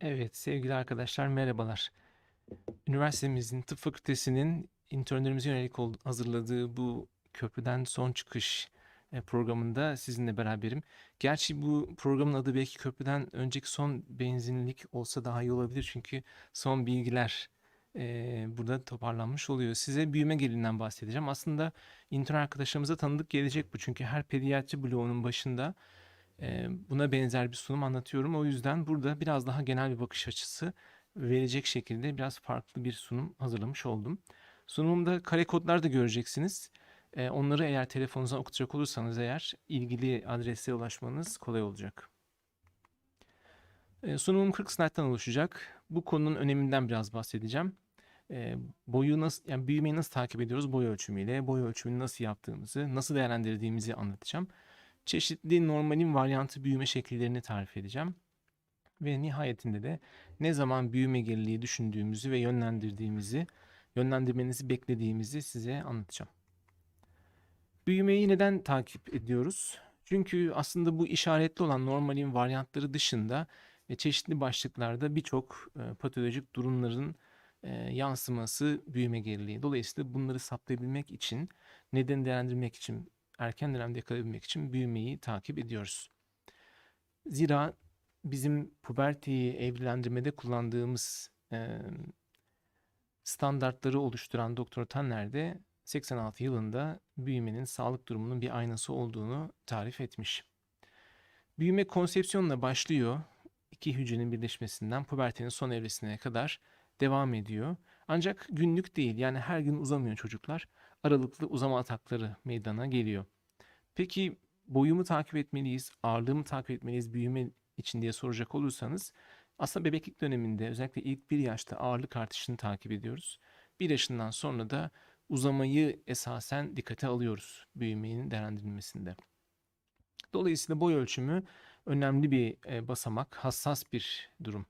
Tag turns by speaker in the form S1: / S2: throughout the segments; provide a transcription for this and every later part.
S1: Evet, sevgili arkadaşlar merhabalar. Üniversitemizin tıp fakültesinin internlerimize yönelik hazırladığı bu köprüden son çıkış e, programında sizinle beraberim. Gerçi bu programın adı belki köprüden önceki son benzinlik olsa daha iyi olabilir çünkü son bilgiler e, burada toparlanmış oluyor. Size büyüme geriliğinden bahsedeceğim. Aslında intern arkadaşlarımıza tanıdık gelecek bu çünkü her pediatri bloğunun başında buna benzer bir sunum anlatıyorum. O yüzden burada biraz daha genel bir bakış açısı verecek şekilde biraz farklı bir sunum hazırlamış oldum. Sunumumda kare kodlar da göreceksiniz. Onları eğer telefonunuzdan okutacak olursanız eğer ilgili adrese ulaşmanız kolay olacak. Sunumum 40 slayttan oluşacak. Bu konunun öneminden biraz bahsedeceğim. Boyu nasıl, yani büyümeyi nasıl takip ediyoruz boy ölçümüyle, boy ölçümünü nasıl yaptığımızı, nasıl değerlendirdiğimizi anlatacağım. Çeşitli normalin varyantı büyüme şekillerini tarif edeceğim. Ve nihayetinde de ne zaman büyüme geriliği düşündüğümüzü ve yönlendirdiğimizi, yönlendirmenizi beklediğimizi size anlatacağım. Büyümeyi neden takip ediyoruz? Çünkü aslında bu işaretli olan normalin varyantları dışında e, çeşitli başlıklarda birçok e, patolojik durumların e, yansıması büyüme geriliği. Dolayısıyla bunları saptayabilmek için, neden değerlendirmek için, erken dönemde yakalayabilmek için büyümeyi takip ediyoruz. Zira bizim puberteyi evrilendirmede kullandığımız e, standartları oluşturan Doktor Tanner de 86 yılında büyümenin sağlık durumunun bir aynası olduğunu tarif etmiş. Büyüme konsepsiyonla başlıyor. İki hücrenin birleşmesinden pubertenin son evresine kadar devam ediyor. Ancak günlük değil yani her gün uzamıyor çocuklar. Aralıklı uzama atakları meydana geliyor. Peki boyumu takip etmeliyiz, ağırlığımı takip etmeliyiz büyüme için diye soracak olursanız aslında bebeklik döneminde özellikle ilk bir yaşta ağırlık artışını takip ediyoruz. Bir yaşından sonra da uzamayı esasen dikkate alıyoruz büyümenin değerlendirilmesinde. Dolayısıyla boy ölçümü önemli bir e, basamak, hassas bir durum.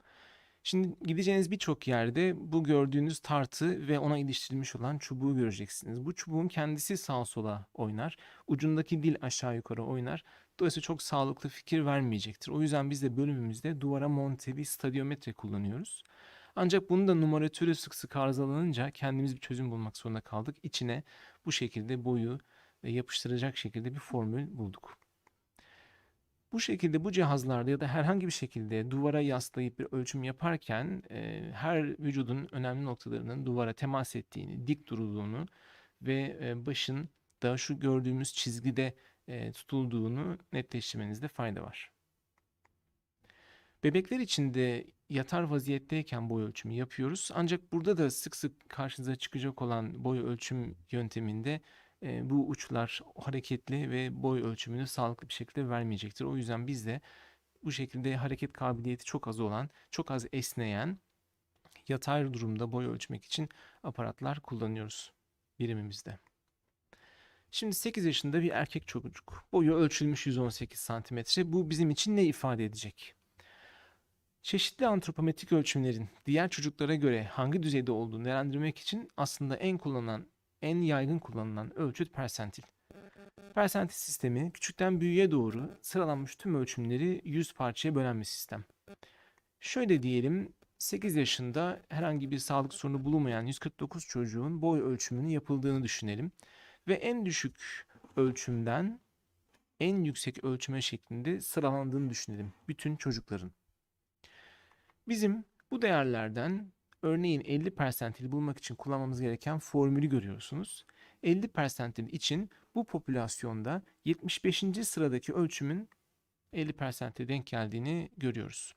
S1: Şimdi gideceğiniz birçok yerde bu gördüğünüz tartı ve ona iliştirilmiş olan çubuğu göreceksiniz. Bu çubuğun kendisi sağa sola oynar. Ucundaki dil aşağı yukarı oynar. Dolayısıyla çok sağlıklı fikir vermeyecektir. O yüzden biz de bölümümüzde duvara monte bir stadiometre kullanıyoruz. Ancak bunun da numaratörü sık sık arızalanınca kendimiz bir çözüm bulmak zorunda kaldık. İçine bu şekilde boyu e, yapıştıracak şekilde bir formül bulduk. Bu şekilde bu cihazlarda ya da herhangi bir şekilde duvara yaslayıp bir ölçüm yaparken e, her vücudun önemli noktalarının duvara temas ettiğini, dik durulduğunu ve e, başın da şu gördüğümüz çizgide e, tutulduğunu netleştirmenizde fayda var. Bebekler için de yatar vaziyetteyken boy ölçümü yapıyoruz. Ancak burada da sık sık karşınıza çıkacak olan boy ölçüm yönteminde bu uçlar hareketli ve boy ölçümünü sağlıklı bir şekilde vermeyecektir. O yüzden biz de bu şekilde hareket kabiliyeti çok az olan, çok az esneyen yatay durumda boy ölçmek için aparatlar kullanıyoruz birimimizde. Şimdi 8 yaşında bir erkek çocuk. Boyu ölçülmüş 118 santimetre. Bu bizim için ne ifade edecek? Çeşitli antropometrik ölçümlerin diğer çocuklara göre hangi düzeyde olduğunu değerlendirmek için aslında en kullanılan, en yaygın kullanılan ölçüt persentil. Persentil sistemi küçükten büyüğe doğru sıralanmış tüm ölçümleri 100 parçaya bölen bir sistem. Şöyle diyelim 8 yaşında herhangi bir sağlık sorunu bulunmayan 149 çocuğun boy ölçümünün yapıldığını düşünelim. Ve en düşük ölçümden en yüksek ölçüme şeklinde sıralandığını düşünelim bütün çocukların. Bizim bu değerlerden örneğin 50 persentil bulmak için kullanmamız gereken formülü görüyorsunuz. 50 persentil için bu popülasyonda 75. sıradaki ölçümün 50 persentile denk geldiğini görüyoruz.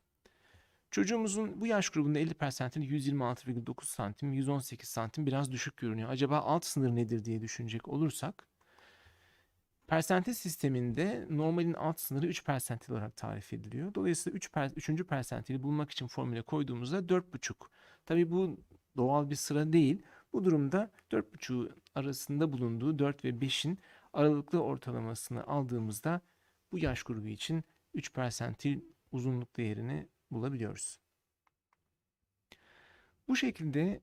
S1: Çocuğumuzun bu yaş grubunda 50 persentil 126,9 santim, 118 santim biraz düşük görünüyor. Acaba alt sınır nedir diye düşünecek olursak Persentil sisteminde normalin alt sınırı 3 persentil olarak tarif ediliyor. Dolayısıyla 3 per, 3. persentili bulmak için formüle koyduğumuzda 4,5. Tabii bu doğal bir sıra değil. Bu durumda 4,5 arasında bulunduğu 4 ve 5'in aralıklı ortalamasını aldığımızda bu yaş grubu için 3 persentil uzunluk değerini bulabiliyoruz. Bu şekilde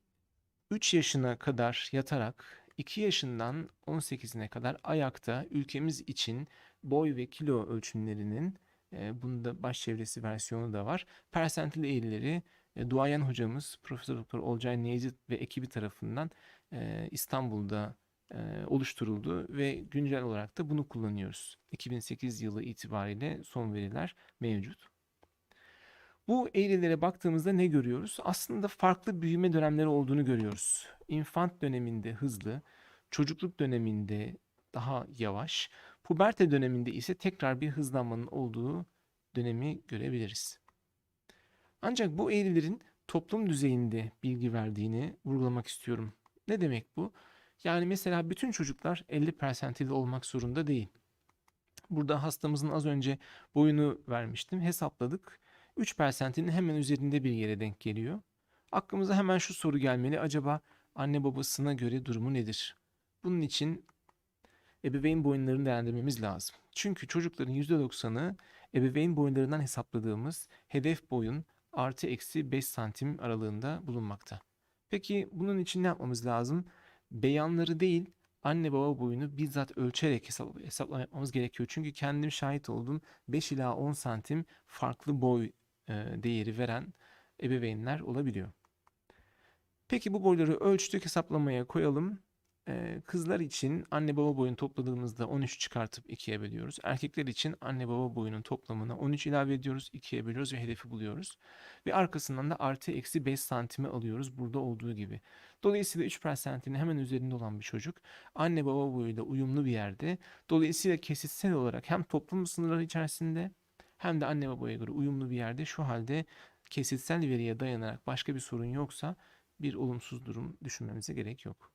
S1: 3 yaşına kadar yatarak 2 yaşından 18'ine kadar ayakta ülkemiz için boy ve kilo ölçümlerinin E, bunun da baş çevresi versiyonu da var. Persentil eğrileri e, duayen hocamız Profesör Doktor Olcay Necdet ve ekibi tarafından e, İstanbul'da e, oluşturuldu ve güncel olarak da bunu kullanıyoruz. 2008 yılı itibariyle son veriler mevcut. Bu eğrilere baktığımızda ne görüyoruz? Aslında farklı büyüme dönemleri olduğunu görüyoruz. İnfant döneminde hızlı, çocukluk döneminde daha yavaş, puberte döneminde ise tekrar bir hızlanmanın olduğu dönemi görebiliriz. Ancak bu eğrilerin toplum düzeyinde bilgi verdiğini vurgulamak istiyorum. Ne demek bu? Yani mesela bütün çocuklar 50 persentil olmak zorunda değil. Burada hastamızın az önce boyunu vermiştim. Hesapladık. 3 persentilin hemen üzerinde bir yere denk geliyor. Aklımıza hemen şu soru gelmeli. Acaba anne babasına göre durumu nedir? Bunun için ebeveyn boyunlarını değerlendirmemiz lazım. Çünkü çocukların %90'ı ebeveyn boyunlarından hesapladığımız hedef boyun artı eksi 5 santim aralığında bulunmakta. Peki bunun için ne yapmamız lazım? Beyanları değil anne baba boyunu bizzat ölçerek hesap, hesaplama yapmamız gerekiyor. Çünkü kendim şahit oldum 5 ila 10 santim farklı boy değeri veren ebeveynler olabiliyor. Peki bu boyları ölçtük hesaplamaya koyalım. Ee, kızlar için anne baba boyunu topladığımızda 13 çıkartıp 2'ye bölüyoruz. Erkekler için anne baba boyunun toplamına 13 ilave ediyoruz, 2'ye bölüyoruz ve hedefi buluyoruz. Ve arkasından da artı eksi 5 santimi alıyoruz burada olduğu gibi. Dolayısıyla 3 persentinin hemen üzerinde olan bir çocuk anne baba boyuyla uyumlu bir yerde. Dolayısıyla kesitsel olarak hem toplum sınırları içerisinde hem de anne babaya göre uyumlu bir yerde. Şu halde kesitsel veriye dayanarak başka bir sorun yoksa bir olumsuz durum düşünmemize gerek yok.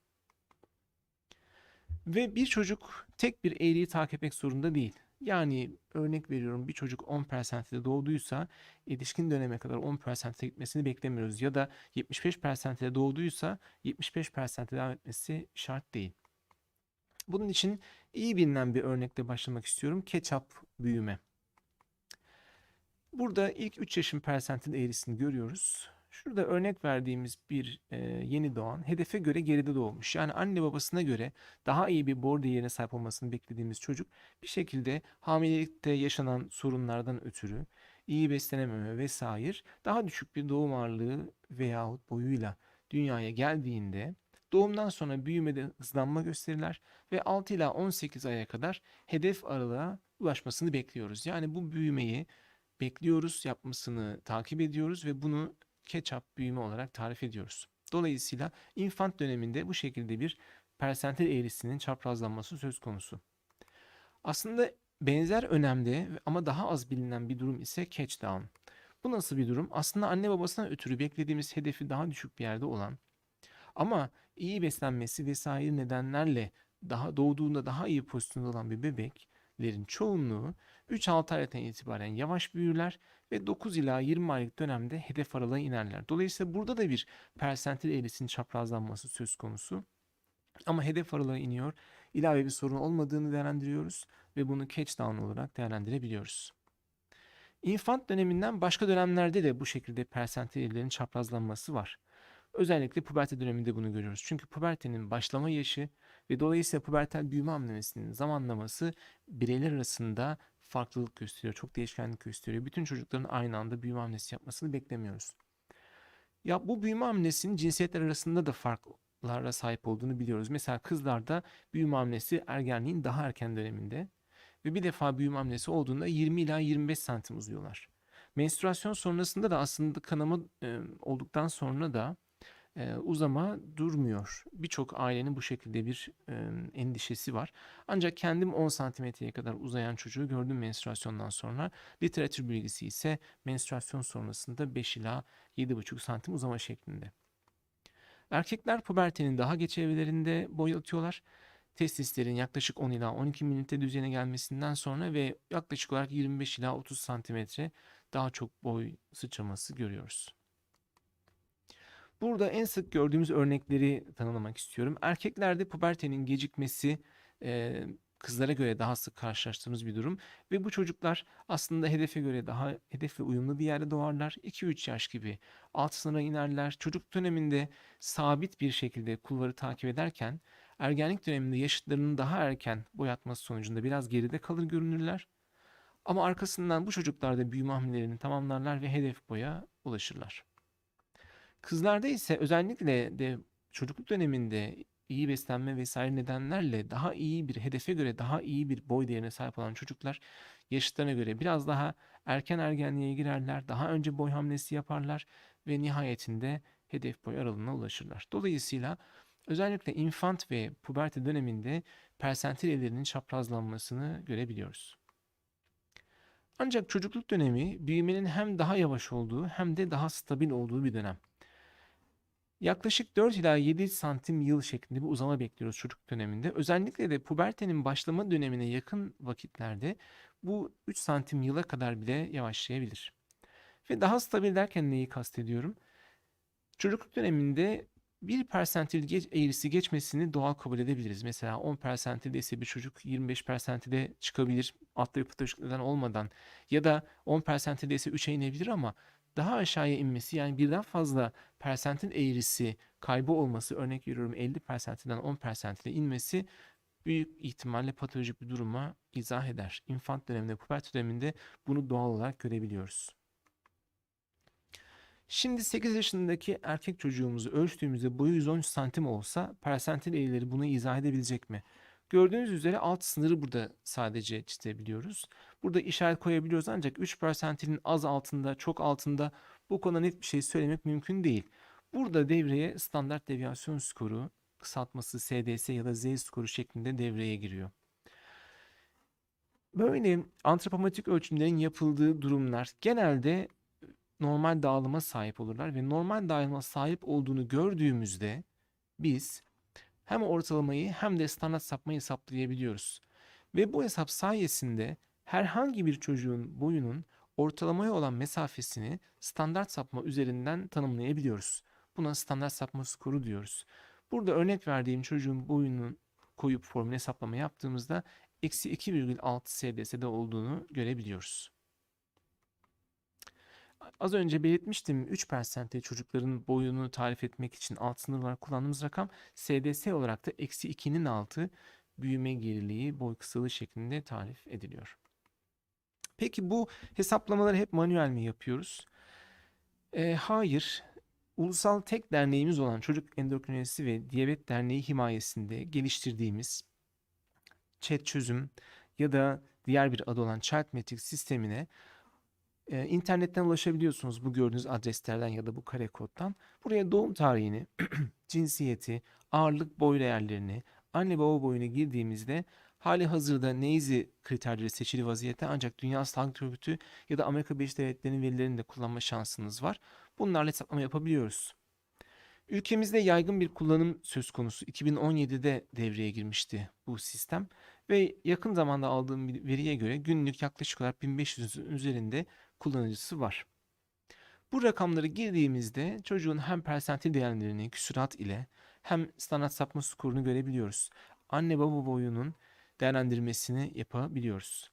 S1: Ve bir çocuk tek bir eğriyi takip etmek zorunda değil. Yani örnek veriyorum bir çocuk 10 persentile doğduysa yetişkin döneme kadar 10 persentile gitmesini beklemiyoruz. Ya da 75 persentile doğduysa 75 persentile devam etmesi şart değil. Bunun için iyi bilinen bir örnekle başlamak istiyorum. Ketçap büyüme. Burada ilk 3 yaşın persentil eğrisini görüyoruz. Şurada örnek verdiğimiz bir e, yeni doğan hedefe göre geride doğmuş. Yani anne babasına göre daha iyi bir bor değerine sahip olmasını beklediğimiz çocuk bir şekilde hamilelikte yaşanan sorunlardan ötürü iyi beslenememe vesaire daha düşük bir doğum ağırlığı veyahut boyuyla dünyaya geldiğinde doğumdan sonra büyümede hızlanma gösterirler ve 6 ila 18 aya kadar hedef aralığa ulaşmasını bekliyoruz. Yani bu büyümeyi bekliyoruz, yapmasını takip ediyoruz ve bunu ketçap büyüme olarak tarif ediyoruz. Dolayısıyla infant döneminde bu şekilde bir persentil eğrisinin çaprazlanması söz konusu. Aslında benzer önemde ama daha az bilinen bir durum ise catch down. Bu nasıl bir durum? Aslında anne babasından ötürü beklediğimiz hedefi daha düşük bir yerde olan ama iyi beslenmesi vesaire nedenlerle daha doğduğunda daha iyi pozisyonda olan bir bebeklerin çoğunluğu 3-6 aydan itibaren yavaş büyürler ve 9 ila 20 aylık dönemde hedef aralığa inerler. Dolayısıyla burada da bir persentil eğrisinin çaprazlanması söz konusu. Ama hedef aralığa iniyor. İlave bir sorun olmadığını değerlendiriyoruz ve bunu catch down olarak değerlendirebiliyoruz. İnfant döneminden başka dönemlerde de bu şekilde persentil eğrilerin çaprazlanması var. Özellikle puberte döneminde bunu görüyoruz. Çünkü pubertenin başlama yaşı ve dolayısıyla pubertel büyüme hamlemesinin zamanlaması bireyler arasında farklılık gösteriyor. Çok değişkenlik gösteriyor. Bütün çocukların aynı anda büyüme hamlesi yapmasını beklemiyoruz. Ya bu büyüme hamlesinin cinsiyetler arasında da farklara sahip olduğunu biliyoruz. Mesela kızlarda büyüme hamlesi ergenliğin daha erken döneminde ve bir defa büyüme hamlesi olduğunda 20 ila 25 santim uzuyorlar. Menstruasyon sonrasında da aslında kanama olduktan sonra da e, uzama durmuyor. Birçok ailenin bu şekilde bir e, endişesi var. Ancak kendim 10 santimetreye kadar uzayan çocuğu gördüm menstruasyondan sonra. Literatür bilgisi ise menstruasyon sonrasında 5 ila 7,5 santim uzama şeklinde. Erkekler pubertenin daha geç evrelerinde boy atıyorlar. Testislerin yaklaşık 10 ila 12 mililitre düzeyine gelmesinden sonra ve yaklaşık olarak 25 ila 30 santimetre daha çok boy sıçraması görüyoruz. Burada en sık gördüğümüz örnekleri tanımlamak istiyorum. Erkeklerde pubertenin gecikmesi kızlara göre daha sık karşılaştığımız bir durum ve bu çocuklar aslında hedefe göre daha hedefle uyumlu bir yerde doğarlar. 2-3 yaş gibi alt sınıra inerler. Çocuk döneminde sabit bir şekilde kulvarı takip ederken ergenlik döneminde yaşıtlarının daha erken boyatması sonucunda biraz geride kalır görünürler. Ama arkasından bu çocuklar da büyüme hamlelerini tamamlarlar ve hedef boya ulaşırlar. Kızlarda ise özellikle de çocukluk döneminde iyi beslenme vesaire nedenlerle daha iyi bir hedefe göre daha iyi bir boy değerine sahip olan çocuklar yaşıtlarına göre biraz daha erken ergenliğe girerler, daha önce boy hamlesi yaparlar ve nihayetinde hedef boy aralığına ulaşırlar. Dolayısıyla özellikle infant ve puberte döneminde persentil ellerinin çaprazlanmasını görebiliyoruz. Ancak çocukluk dönemi büyümenin hem daha yavaş olduğu hem de daha stabil olduğu bir dönem. Yaklaşık 4 ila 7 santim yıl şeklinde bir uzama bekliyoruz çocuk döneminde. Özellikle de pubertenin başlama dönemine yakın vakitlerde bu 3 santim yıla kadar bile yavaşlayabilir. Ve daha stabil derken neyi kastediyorum? Çocukluk döneminde bir persentil geç, eğrisi geçmesini doğal kabul edebiliriz. Mesela 10 persentilde ise bir çocuk 25 persentile çıkabilir atları neden olmadan ya da 10 persentilde ise 3'e inebilir ama daha aşağıya inmesi yani birden fazla persentil eğrisi kaybı olması örnek veriyorum 50 persentilden 10 persentile inmesi büyük ihtimalle patolojik bir duruma izah eder. İnfant döneminde, pubert döneminde bunu doğal olarak görebiliyoruz. Şimdi 8 yaşındaki erkek çocuğumuzu ölçtüğümüzde boyu 113 santim olsa persentil eğrileri bunu izah edebilecek mi? Gördüğünüz üzere alt sınırı burada sadece çizebiliyoruz. Burada işaret koyabiliyoruz ancak 3 persentilin az altında, çok altında bu konuda net bir şey söylemek mümkün değil. Burada devreye standart deviasyon skoru, kısaltması SDS ya da Z skoru şeklinde devreye giriyor. Böyle antropometrik ölçümlerin yapıldığı durumlar genelde normal dağılıma sahip olurlar ve normal dağılıma sahip olduğunu gördüğümüzde biz hem ortalamayı hem de standart sapmayı hesaplayabiliyoruz. Ve bu hesap sayesinde herhangi bir çocuğun boyunun ortalamaya olan mesafesini standart sapma üzerinden tanımlayabiliyoruz. Buna standart sapma skoru diyoruz. Burada örnek verdiğim çocuğun boyunun koyup formül hesaplama yaptığımızda eksi 2,6 SDS'de olduğunu görebiliyoruz. Az önce belirtmiştim 3 persente çocukların boyunu tarif etmek için alt sınır olarak kullandığımız rakam SDS olarak da eksi 2'nin altı büyüme geriliği boy kısalığı şeklinde tarif ediliyor. Peki bu hesaplamaları hep manuel mi yapıyoruz? E, hayır. Ulusal tek derneğimiz olan Çocuk Endokrinolojisi ve Diyabet Derneği himayesinde geliştirdiğimiz chat çözüm ya da diğer bir adı olan Chartmetric sistemine e, internetten ulaşabiliyorsunuz bu gördüğünüz adreslerden ya da bu kare koddan. Buraya doğum tarihini, cinsiyeti, ağırlık boy değerlerini, anne baba boyunu girdiğimizde hali hazırda Neyzi kriterleri seçili vaziyette ancak Dünya Sağlık Örgütü ya da Amerika Birleşik Devletleri'nin verilerini de kullanma şansınız var. Bunlarla hesaplama yapabiliyoruz. Ülkemizde yaygın bir kullanım söz konusu. 2017'de devreye girmişti bu sistem ve yakın zamanda aldığım bir veriye göre günlük yaklaşık olarak 1500'ün üzerinde kullanıcısı var. Bu rakamları girdiğimizde çocuğun hem persentil değerlerini küsurat ile hem standart sapma skorunu görebiliyoruz. Anne baba boyunun değerlendirmesini yapabiliyoruz.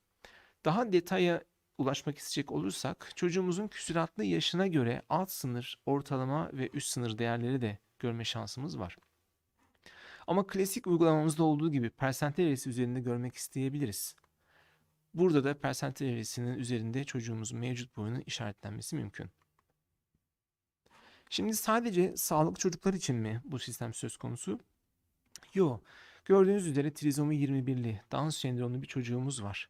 S1: Daha detaya ulaşmak isteyecek olursak çocuğumuzun küsuratlı yaşına göre alt sınır, ortalama ve üst sınır değerleri de görme şansımız var. Ama klasik uygulamamızda olduğu gibi persentil eğrisi üzerinde görmek isteyebiliriz. Burada da persentil evresinin üzerinde çocuğumuzun mevcut boyunun işaretlenmesi mümkün. Şimdi sadece sağlıklı çocuklar için mi bu sistem söz konusu? Yok. Gördüğünüz üzere trizomi 21'li Down sendromlu bir çocuğumuz var.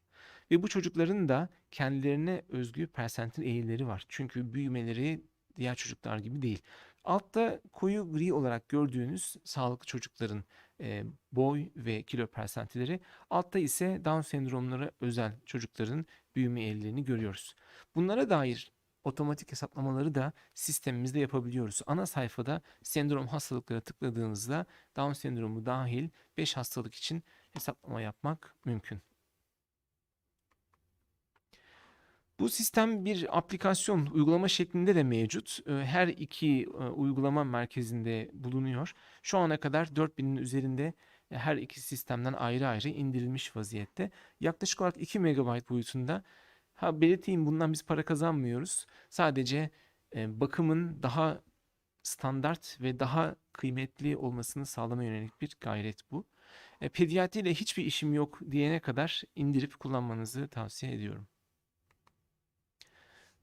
S1: Ve bu çocukların da kendilerine özgü persentil eğrileri var. Çünkü büyümeleri diğer çocuklar gibi değil. Altta koyu gri olarak gördüğünüz sağlıklı çocukların e, boy ve kilo persentilleri. Altta ise Down sendromlara özel çocukların büyüme eğrilerini görüyoruz. Bunlara dair otomatik hesaplamaları da sistemimizde yapabiliyoruz. Ana sayfada sendrom hastalıklara tıkladığınızda Down sendromu dahil 5 hastalık için hesaplama yapmak mümkün. Bu sistem bir aplikasyon, uygulama şeklinde de mevcut. Ee, her iki e, uygulama merkezinde bulunuyor. Şu ana kadar 4000'in üzerinde e, her iki sistemden ayrı ayrı indirilmiş vaziyette. Yaklaşık olarak 2 MB boyutunda. Ha belirteyim bundan biz para kazanmıyoruz. Sadece e, bakımın daha standart ve daha kıymetli olmasını sağlama yönelik bir gayret bu. Pediatriyle hiçbir işim yok diyene kadar indirip kullanmanızı tavsiye ediyorum.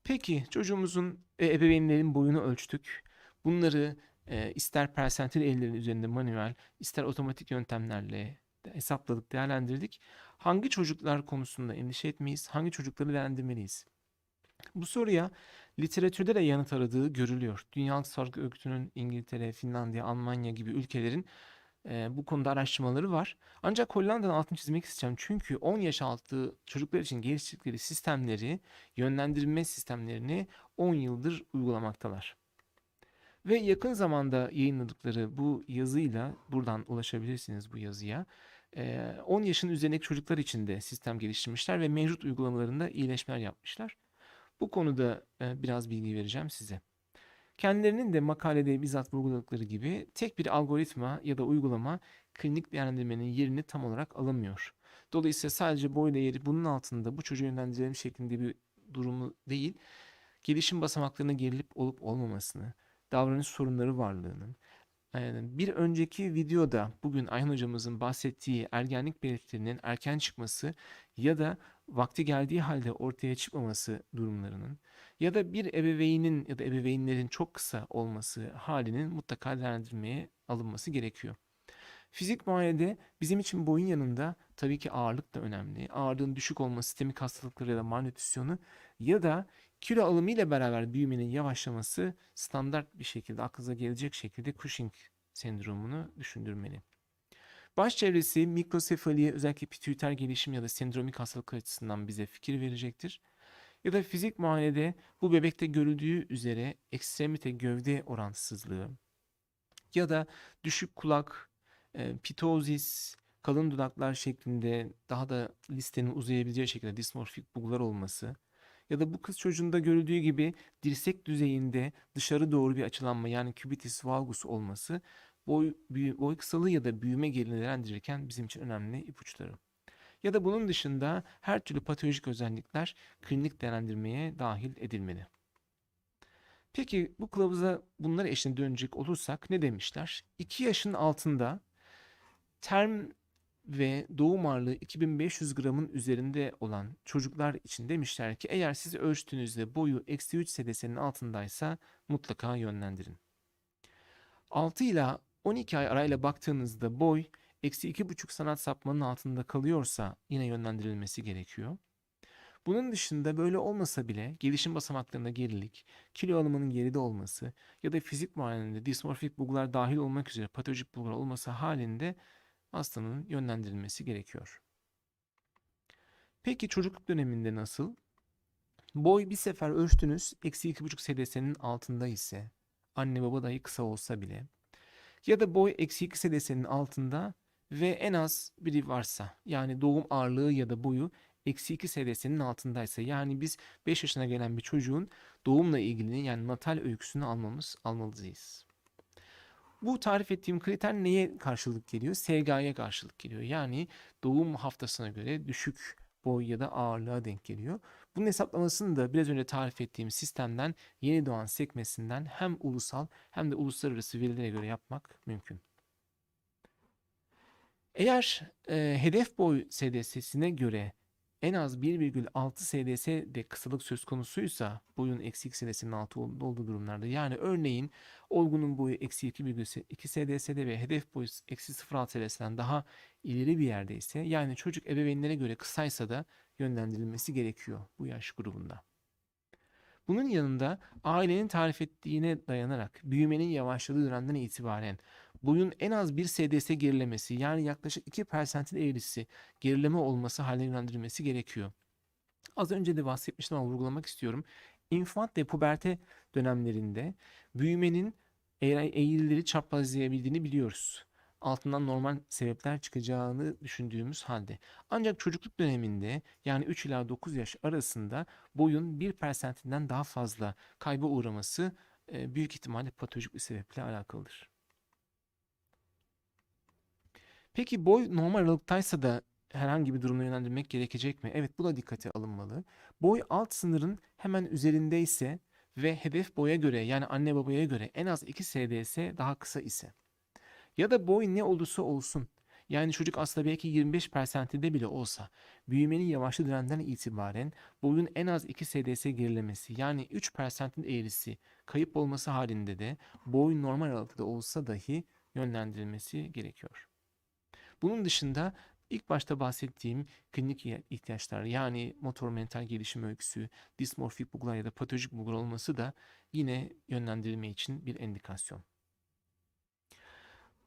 S1: Peki çocuğumuzun e, ebeveynlerin boyunu ölçtük. Bunları e, ister persentil ellerin üzerinde manuel, ister otomatik yöntemlerle hesapladık, değerlendirdik. Hangi çocuklar konusunda endişe etmeyiz? Hangi çocukları değerlendirmeliyiz? Bu soruya literatürde de yanıt aradığı görülüyor. Dünya Sağlık Örgütü'nün İngiltere, Finlandiya, Almanya gibi ülkelerin e, bu konuda araştırmaları var. Ancak Hollanda'nın altını çizmek isteyeceğim. Çünkü 10 yaş altı çocuklar için geliştirdikleri sistemleri, yönlendirme sistemlerini 10 yıldır uygulamaktalar. Ve yakın zamanda yayınladıkları bu yazıyla buradan ulaşabilirsiniz bu yazıya. E, 10 yaşın üzerindeki çocuklar için de sistem geliştirmişler ve mevcut uygulamalarında iyileşmeler yapmışlar. Bu konuda biraz bilgi vereceğim size. Kendilerinin de makalede bizzat vurguladıkları gibi tek bir algoritma ya da uygulama klinik değerlendirmenin yerini tam olarak alamıyor. Dolayısıyla sadece boy değeri bunun altında bu çocuğu yönlendirelim şeklinde bir durumu değil, gelişim basamaklarına gerilip olup olmamasını, davranış sorunları varlığının, bir önceki videoda bugün Ayhan hocamızın bahsettiği ergenlik belirtilerinin erken çıkması ya da vakti geldiği halde ortaya çıkmaması durumlarının ya da bir ebeveynin ya da ebeveynlerin çok kısa olması halinin mutlaka değerlendirmeye alınması gerekiyor. Fizik muayenede bizim için boyun yanında tabii ki ağırlık da önemli. Ağırlığın düşük olması, sistemik hastalıkları ya da malnütrisyonu ya da kilo alımı ile beraber büyümenin yavaşlaması standart bir şekilde aklınıza gelecek şekilde Cushing sendromunu düşündürmeli. Baş çevresi mikrosefaliye özellikle pituiter gelişim ya da sendromik hastalık açısından bize fikir verecektir. Ya da fizik muayenede bu bebekte görüldüğü üzere ekstremite gövde orantısızlığı ya da düşük kulak, e, pitozis, kalın dudaklar şeklinde daha da listenin uzayabileceği şekilde dismorfik bulgular olması ya da bu kız çocuğunda görüldüğü gibi dirsek düzeyinde dışarı doğru bir açılanma yani cubitus valgus olması boy, büyü, boy kısalığı ya da büyüme gerilimini değerlendirirken bizim için önemli ipuçları. Ya da bunun dışında her türlü patolojik özellikler klinik değerlendirmeye dahil edilmeli. Peki bu kılavuza bunları eşine dönecek olursak ne demişler? 2 yaşın altında term ve doğum ağırlığı 2500 gramın üzerinde olan çocuklar için demişler ki eğer siz ölçtüğünüzde boyu eksi 3 sedesinin altındaysa mutlaka yönlendirin. 6 ila 12 ay arayla baktığınızda boy eksi 2,5 sanat sapmanın altında kalıyorsa yine yönlendirilmesi gerekiyor. Bunun dışında böyle olmasa bile gelişim basamaklarında gerilik, kilo alımının geride olması ya da fizik muayenede dismorfik bulgular dahil olmak üzere patolojik bulgular olması halinde hastanın yönlendirilmesi gerekiyor. Peki çocukluk döneminde nasıl? Boy bir sefer ölçtünüz eksi 2,5 SDS'nin altında ise anne baba dahi kısa olsa bile ya da boy eksi 2 SDS'nin altında ve en az biri varsa yani doğum ağırlığı ya da boyu eksi 2 SDS'nin altındaysa yani biz 5 yaşına gelen bir çocuğun doğumla ilgili yani natal öyküsünü almamız almalıyız. Bu tarif ettiğim kriter neye karşılık geliyor? SGA'ya karşılık geliyor. Yani doğum haftasına göre düşük boy ya da ağırlığa denk geliyor. Bunun hesaplamasını da biraz önce tarif ettiğim sistemden yeni doğan sekmesinden hem ulusal hem de uluslararası verilere göre yapmak mümkün. Eğer e, hedef boy SDS'sine göre en az 1,6 SDS de kısalık söz konusuysa boyun eksi 2 SDS'nin altı olduğu durumlarda yani örneğin olgunun boyu eksi 2,2 SDS'de ve hedef boyu eksi 0,6 SDS'den daha ileri bir yerdeyse yani çocuk ebeveynlere göre kısaysa da yönlendirilmesi gerekiyor bu yaş grubunda. Bunun yanında ailenin tarif ettiğine dayanarak büyümenin yavaşladığı dönemden itibaren boyun en az bir SDS gerilemesi yani yaklaşık 2 persentil eğrisi gerileme olması haline yönlendirilmesi gerekiyor. Az önce de bahsetmiştim ama vurgulamak istiyorum. İnfant ve puberte dönemlerinde büyümenin eğrileri çaprazlayabildiğini biliyoruz. Altından normal sebepler çıkacağını düşündüğümüz halde. Ancak çocukluk döneminde yani 3 ila 9 yaş arasında boyun 1 persentinden daha fazla kayba uğraması büyük ihtimalle patolojik bir sebeple alakalıdır. Peki boy normal aralıktaysa da herhangi bir durumda yönlendirmek gerekecek mi? Evet bu da dikkate alınmalı. Boy alt sınırın hemen üzerindeyse ve hedef boya göre yani anne babaya göre en az 2 SDS daha kısa ise ya da boy ne olursa olsun Yani çocuk aslında belki 25 persentinde bile olsa büyümenin yavaşlı dönemden itibaren boyun en az 2 SDS gerilemesi yani 3 persentin eğrisi kayıp olması halinde de boy normal aralıkta olsa dahi yönlendirilmesi gerekiyor. Bunun dışında ilk başta bahsettiğim klinik ihtiyaçlar yani motor mental gelişim öyküsü, dismorfik bulgular ya da patolojik bulgular olması da yine yönlendirilme için bir endikasyon.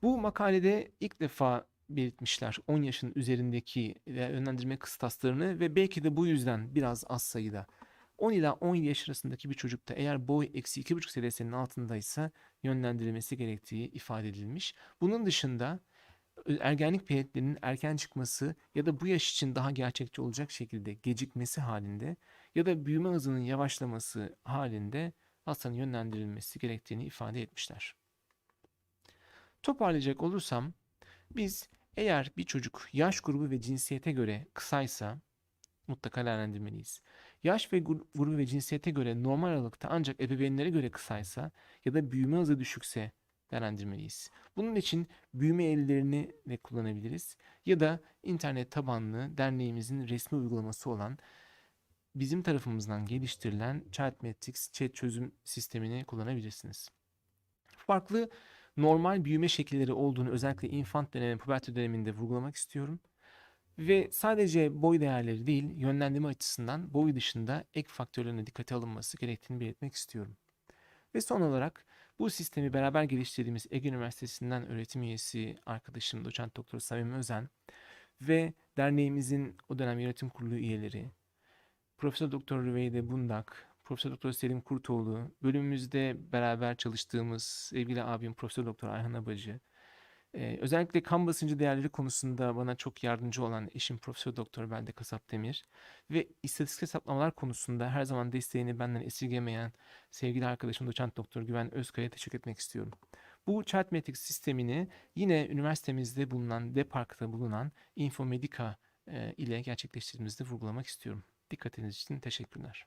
S1: Bu makalede ilk defa belirtmişler 10 yaşın üzerindeki yönlendirme kıstaslarını ve belki de bu yüzden biraz az sayıda 10 ila 17 yaş arasındaki bir çocukta eğer boy eksi 2,5 seviyesinin altındaysa yönlendirilmesi gerektiği ifade edilmiş. Bunun dışında ergenlik pelletlerinin erken çıkması ya da bu yaş için daha gerçekçi olacak şekilde gecikmesi halinde ya da büyüme hızının yavaşlaması halinde hastanın yönlendirilmesi gerektiğini ifade etmişler. Toparlayacak olursam biz eğer bir çocuk yaş grubu ve cinsiyete göre kısaysa mutlaka değerlendirmeliyiz. Yaş ve grubu ve cinsiyete göre normal aralıkta ancak ebeveynlere göre kısaysa ya da büyüme hızı düşükse değerlendirmeliyiz. Bunun için büyüme ellerini de kullanabiliriz ya da internet tabanlı derneğimizin resmi uygulaması olan bizim tarafımızdan geliştirilen Chatmetrics chat çözüm sistemini kullanabilirsiniz. Farklı normal büyüme şekilleri olduğunu özellikle infant dönemi, puberty döneminde vurgulamak istiyorum. Ve sadece boy değerleri değil, yönlendirme açısından boy dışında ek faktörlerine dikkate alınması gerektiğini belirtmek istiyorum. Ve son olarak bu sistemi beraber geliştirdiğimiz Ege Üniversitesi'nden öğretim üyesi arkadaşım doçent doktor Samim Özen ve derneğimizin o dönem yönetim kurulu üyeleri, Profesör Doktor Rüveyde Bundak, Profesör Doktor Selim Kurtoğlu, bölümümüzde beraber çalıştığımız sevgili abim Profesör Doktor Ayhan Abacı, ee, özellikle kan basıncı değerleri konusunda bana çok yardımcı olan eşim Profesör Doktor Belde Kasap Demir ve istatistik hesaplamalar konusunda her zaman desteğini benden esirgemeyen sevgili arkadaşım Doçent Doktor Güven Özkaya'ya teşekkür etmek istiyorum. Bu Chartmetrics sistemini yine üniversitemizde bulunan, Depark'ta bulunan Infomedica ile gerçekleştirdiğimizde vurgulamak istiyorum. Dikkatiniz için teşekkürler.